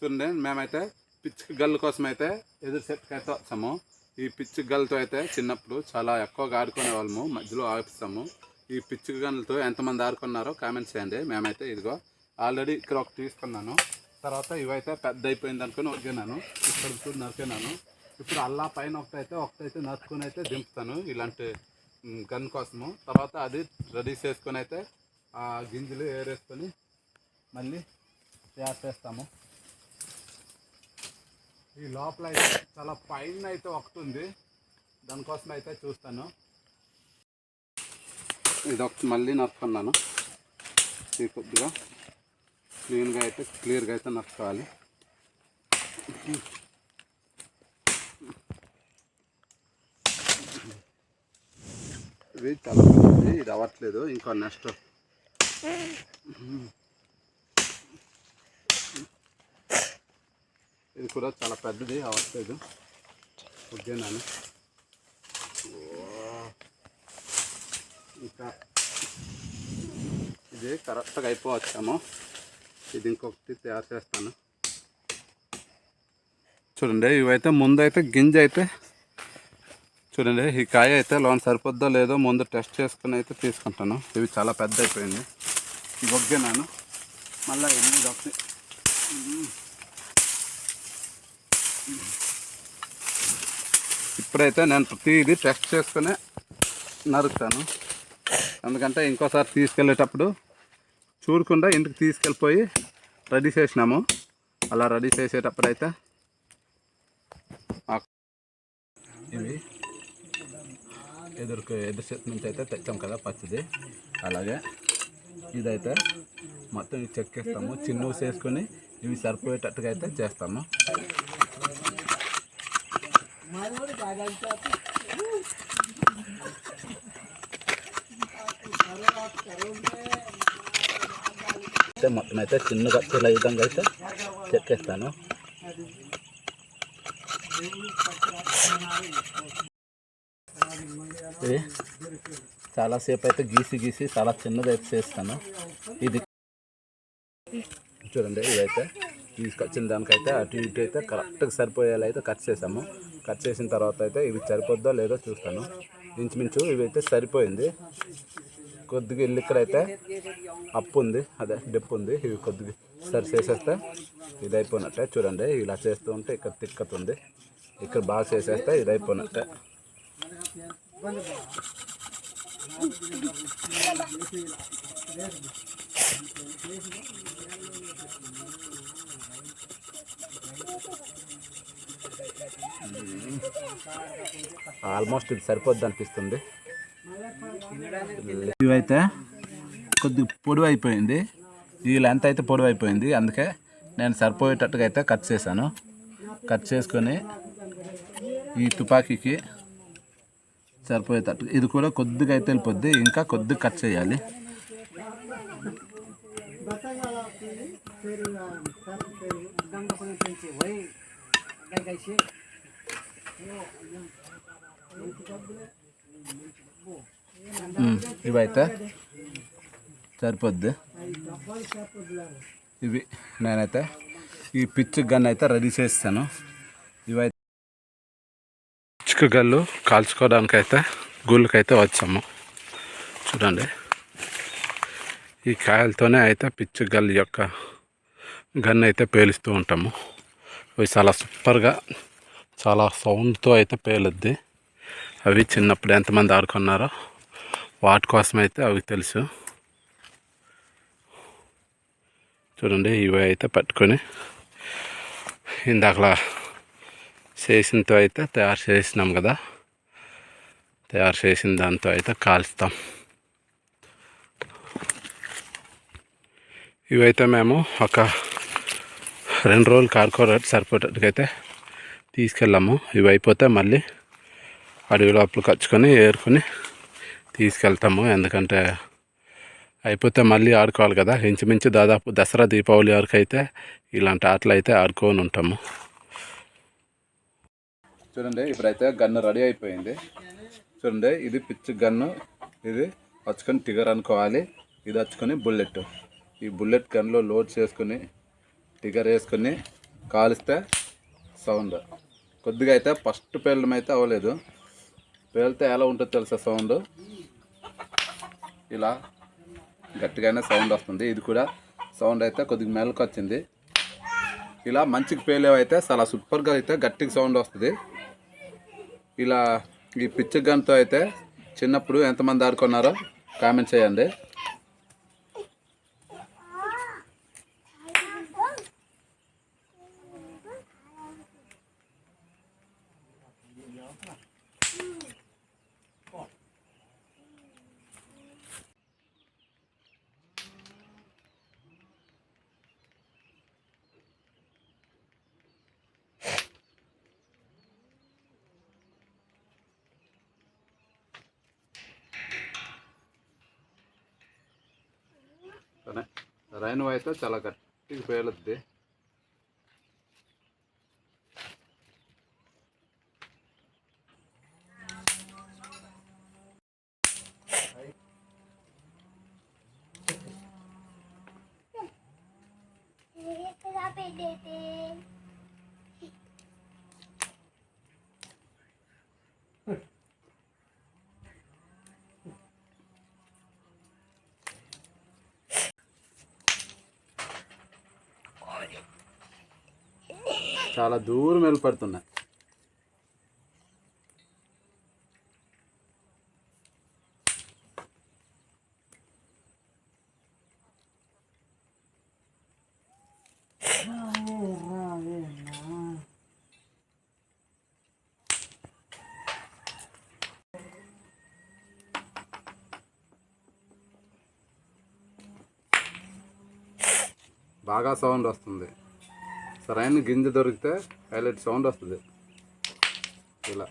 చూడండి మేమైతే పిచ్చుకి గల్లు కోసం అయితే ఎదురు సెట్కి అయితే వచ్చాము. ఈ పిచ్చి గల్లతో అయితే చిన్నప్పుడు చాలా ఎక్కువగా ఆడుకునే వాళ్ళము మధ్యలో ఆపిస్తాము. ఈ పిచ్చుక గన్లతో ఎంతమంది ఆడుకున్నారో కామెంట్స్ చేయండి. మేమైతే ఇదిగో ఆల్రెడీ ఇక్కడ ఒకటి తీసుకున్నాను. తర్వాత ఇవైతే పెద్ద అయిపోయింది అనుకుని వదిలినాను ఇక్కడ కూడా నరికినాను. ఇప్పుడు అల్లా పైన ఒకటైతే ఒకటైతే నరుకుని అయితే దింపుతాను ఇలాంటి గన్ కోసము. తర్వాత అది రెడీ చేసుకొని అయితే ఆ గింజలు ఏరేసుకొని మళ్ళీ తయారు చేస్తాము. ఈ లోపల అయితే చాలా పైన అయితే ఒకటి ఉంది దానికోసం అయితే చూస్తాను. ఇది ఒకటి మళ్ళీ నరుకున్నాను ఇది కొద్దిగా క్లీన్గా అయితే క్లియర్గా అయితే నరుకోవాలి ఇది చాలా ఇది అవ్వట్లేదు. ఇంకో నెక్స్ట్. ఇది కూడా చాలా పెద్దది అవ్వట్లేదు ఉద్యానాన్ని ఇంకా ఇది కరెక్ట్గా అయిపోవచ్చాము. ఇది ఇంకొకటి తయారు చేస్తాను. చూడండి ఇవైతే ముందైతే గింజ అయితే చూడండి ఈ కాయ అయితే లోన్ సరిపోద్దో లేదో ముందు టెస్ట్ చేసుకుని అయితే తీసుకుంటాను. ఇవి చాలా పెద్ద అయిపోయింది ఇవి మళ్ళీ ఇది ఒకటి. ఇప్పుడైతే నేను ప్రతిదీ టెస్ట్ చేసుకునే నరుకుతాను ఎందుకంటే ఇంకోసారి తీసుకెళ్ళేటప్పుడు చూడకుండా ఇంటికి తీసుకెళ్ళిపోయి రెడీ చేసినాము. అలా రెడీ చేసేటప్పుడు అయితే ఇవి ఎదురుకు ఎదురు చేతి నుంచి అయితే తెచ్చాం కదా పచ్చిది. అలాగే ఇదైతే మొత్తం ఇవి చెక్కేస్తాము. చిన్న చేసుకొని ఇవి సరిపోయేటట్టుగా అయితే చేస్తాము. మొత్తం అయితే చిన్నగా ఇలా విధంగా అయితే చెక్కేస్తాను. ఇది చాలాసేపు అయితే గీసి గీసి చాలా చిన్నది అయితే చేస్తాను. ఇది చూడండి ఇదైతే తీసుకొచ్చిన దానికైతే అటు ఇటు అయితే కరెక్ట్గా సరిపోయేలా అయితే కట్ చేసాము కట్ చేసిన తర్వాత అయితే ఇవి సరిపోద్దో లేదో చూస్తాను. ఇంచుమించు ఇవి అయితే సరిపోయింది. కొద్దిగా ఇల్లు ఇక్కడైతే అప్పు ఉంది. అదే డెప్పు ఉంది. ఇవి కొద్దిగా సరి చేసేస్తే ఇది అయిపోయినట్టే చూడండి ఇలా చేస్తూ ఉంటే ఇక్కడ తిక్కత ఉంది ఇక్కడ బాగా చేసేస్తే ఇది అయిపోయినట్టే ఆల్మోస్ట్ ఇది సరిపోద్ది అనిపిస్తుంది. ఇవైతే కొద్దిగా పొడవు అయిపోయింది. ఈ లెంత్ అయితే పొడవు అయిపోయింది. అందుకే నేను సరిపోయేటట్టుగా అయితే కట్ చేశాను. కట్ చేసుకొని ఈ తుపాకీకి సరిపోయేటట్టు ఇది కూడా కొద్దిగా అయితే వెళ్ళిపోద్ది. ఇంకా కొద్దిగా కట్ చేయాలి. ఉమ్, ఇవైతే hmm, సరిపోద్ది. ఇవి నేనైతే ఈ పిచ్చు గన్ అయితే రెడీ చేస్తాను. ఇవైతే పిచ్చుక గల్లు కాల్చుకోవడానికి అయితే గుళ్ళకైతే వచ్చాము. చూడండి. ఈ కాయలతోనే అయితే పిచ్చు గల్లు యొక్క గన్ అయితే పేలుస్తూ ఉంటాము. అవి చాలా సూపర్గా చాలా సౌండ్తో అయితే పేలుద్ది. అవి చిన్నప్పుడు ఎంతమంది ఆడుకున్నారో వాటి కోసం అయితే అవి తెలుసు. చూడండి ఇవి అయితే పట్టుకొని ఇందాకలా చేసినతో అయితే తయారు చేసినాం కదా. తయారు చేసిన దాంతో అయితే కాల్స్తాం ఇవైతే మేము ఒక రెండు రోజులు కార్కోరేట్ సరిపోయేటట్టుకైతే అయితే తీసుకెళ్ళాము. ఇవి అయిపోతే మళ్ళీ అడవి లోపల కచ్చుకొని ఏరుకొని తీసుకెళ్తాము. ఎందుకంటే అయిపోతే మళ్ళీ ఆడుకోవాలి కదా. ఇంచుమించు దాదాపు దసరా దీపావళి వరకు అయితే ఇలాంటి ఆటలు అయితే ఆడుకొని ఉంటాము. చూడండి ఇప్పుడైతే గన్ను రెడీ అయిపోయింది. చూడండి ఇది పిచ్చి గన్ను. ఇది వచ్చుకొని టిగర్ అనుకోవాలి. ఇది వచ్చుకొని బుల్లెట్. ఈ బుల్లెట్ గన్లో లోడ్ చేసుకొని టిగర్ వేసుకొని కాలిస్తే సౌండ్. కొద్దిగా అయితే ఫస్ట్ పేలడం అయితే అవ్వలేదు. పేలితే ఎలా ఉంటుందో తెలుసా సౌండ్? ఇలా గట్టిగానే సౌండ్ వస్తుంది. ఇది కూడా సౌండ్ అయితే కొద్దిగా మెలకు వచ్చింది. ఇలా మంచికి పేలేవైతే చాలా సూపర్గా అయితే గట్టిగా సౌండ్ వస్తుంది. ఇలా ఈ పిచ్చి గన్తో అయితే చిన్నప్పుడు ఎంతమంది ఆడుకున్నారో కామెంట్ చేయండి. రైన్ అయితే చాలా గట్టిగా పేలుద్ది చాలా దూరం వెళ్ళిపడుతున్నాయి బాగా సౌండ్ వస్తుంది. సరైన గింజ దొరికితే హైలైట్ సౌండ్ వస్తుంది. ఇలా.